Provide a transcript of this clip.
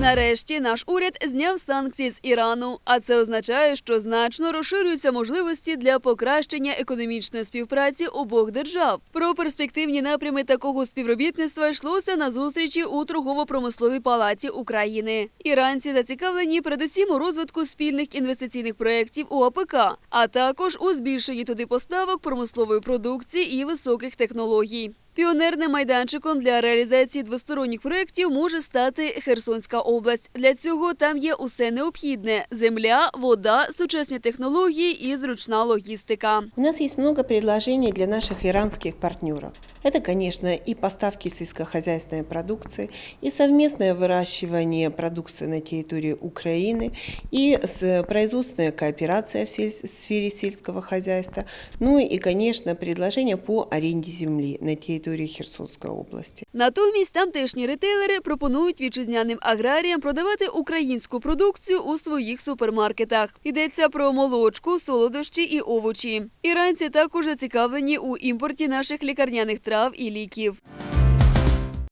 Нарешті наш уряд зняв санкції з Ірану, а це означає, що значно розширюються можливості для покращення економічної співпраці обох держав. Про перспективні напрями такого співробітництва йшлося на зустрічі у торгово-промисловій палаці України. Іранці зацікавлені передусім у розвитку спільних інвестиційних проєктів у АПК, а також у збільшенні туди поставок промислової продукції і високих технологій. Піонерним майданчиком для реалізації двосторонніх проєктів може стати Херсонська область. Для цього там є усе необхідне: земля, вода, сучасні технології і зручна логістика. У нас есть много предложений для наших иранских партнеров. Это, конечно, и поставки сельскохозяйственной продукции, и совместное выращивание продукции на территории Украины, и с- производственная кооперация в сельс- сфере сельского хозяйства, ну и, конечно, предложения по аренде земли на территории Херсонской області. Натомість тамтешні ретейлери пропонують вітчизняним аграріям продавати українську продукцію у своїх супермаркетах. Йдеться про молочку, солодощі і овочі. Іранці також зацікавлені у імпорті наших лікарняних трав і ліків.